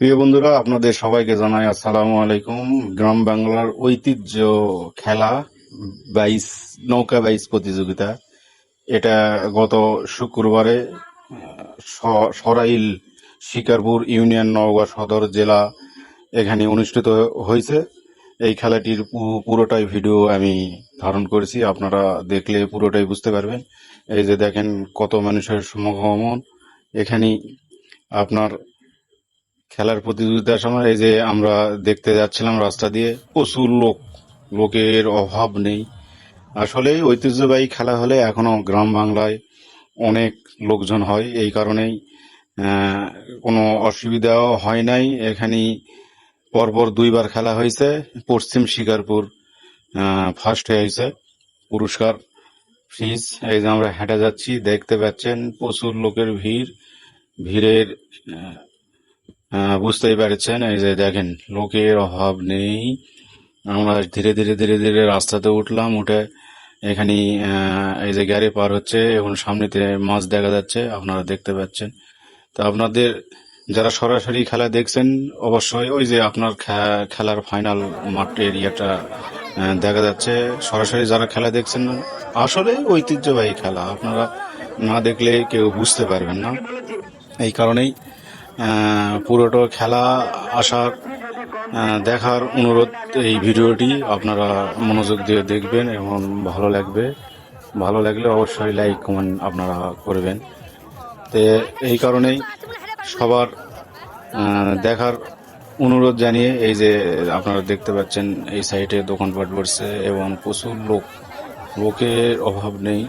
প্রিয় বন্ধুরা, আপনাদের সবাইকে জানাই আসসালামু আলাইকুম। গ্রাম বাংলার ঐতিহ্য খেলা বাইশ নৌকা বাইশ প্রতিযোগিতা। এটা গত শুক্রবারে সরাইল শিকারপুর ইউনিয়ন নওগাঁ সদর জেলা এখানে অনুষ্ঠিত হয়েছে। এই খেলাটির পুরোটাই ভিডিও আমি ধারণ করেছি। আপনারা দেখলে পুরোটাই বুঝতে পারবেন। এই যে দেখেন কত মানুষের সমাগমন। এখানে আপনার খেলার প্রতিযোগিতার সময় এই যে আমরা দেখতে যাচ্ছিলাম রাস্তা দিয়ে, প্রচুর লোক, লোকের অভাব নেই। আসলে ঐতিহ্যবাহী খেলা হলে এখনও গ্রাম বাংলায় অনেক লোকজন হয়, এই কারণেই কোনো অসুবিধাও হয় নাই। এখানে পরপর দুইবার খেলা হয়েছে। পশ্চিম শিকারপুর ফার্স্ট হয়েছে পুরস্কার ফিস এই যে আমরা হেঁটে যাচ্ছি, দেখতে পাচ্ছেন প্রচুর লোকের ভিড়। ভিড়ের বুঝতেই পারছেন এই যে দেখেন লোকের অভাব নেই। আমরা ধীরে ধীরে ধীরে ধীরে রাস্তাতে উঠলাম উঠে এখানে এই যে গাড়ি পার হচ্ছে এবং সামনেতে মাছ দেখা যাচ্ছে আপনারা দেখতে পাচ্ছেন। তো আপনাদের যারা সরাসরি খেলা দেখছেন অবশ্যই ওই যে আপনার খেলার ফাইনাল মাঠের ইয়েটা আহ, দেখা যাচ্ছে। সরাসরি যারা খেলা দেখছেন আসলে ঐতিহ্যবাহী খেলা আপনারা না দেখলে কেউ বুঝতে পারবেন না। এই কারণেই পুরোটা খেলা আসার দেখার অনুরোধ এই ভিডিওটি আপনারা মনোযোগ দিয়ে দেখবেন এবং ভালো লাগবে। ভালো লাগলে অবশ্যই লাইক, কমেন্ট আপনারা করবেন। তো এই কারণেই সবার দেখার অনুরোধ জানিয়ে এই যে আপনারা দেখতে পাচ্ছেন এই সাইডে দোকানপাট বসছে এবং প্রচুর লোক, লোকের অভাব নেই।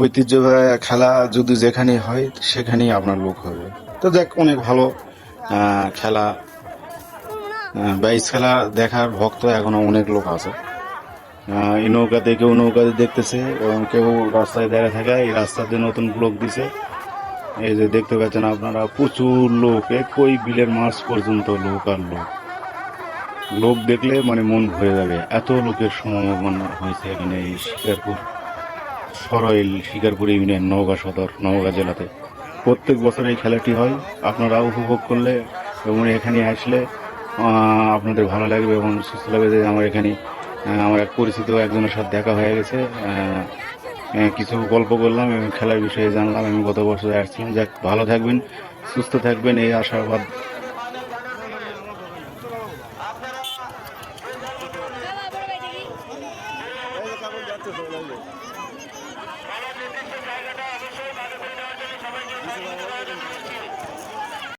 ঐতিহ্যবাহী খেলা যদি যেখানে হয়, সেখানেই আপনার লোক হবে। তো দেখ, অনেক ভালো খেলা। বাইশ খেলা দেখার ভক্ত এখনও অনেক লোক আছে। এই নৌকাতে কেউ নৌকাতে দেখতেছে এবং কেউ রাস্তায় দাঁড়িয়ে থাকে, এই রাস্তাতে নতুন ব্লক দিছে। এই যে দেখতে পাচ্ছেন আপনারা, প্রচুর লোক, একই বিলের মাছ পর্যন্ত লোক আর লোক। লোক দেখলে মানে মন ভরে যাবে। এত লোকের সমাগম হয়েছে এখানে এই শিকারপুর সরাইল শিকারপুর ইউনিয়ন, নওগাঁ সদর, নওগাঁ জেলাতে। প্রত্যেক বছর এই খেলাটি হয়। আপনারা উপভোগ করলে এবং এখানে আসলে আপনাদের ভালো লাগবে এবং সুস্থ লাগবে যে আমার এখানে আমার এক পরিচিত একজনের সাথে দেখা হয়ে গেছে। কিছু গল্প করলাম এবং খেলার বিষয়ে জানলাম আমি গত বছর আসছিলাম। যাক, ভালো থাকবেন, সুস্থ থাকবেন, এই আশাবাদ।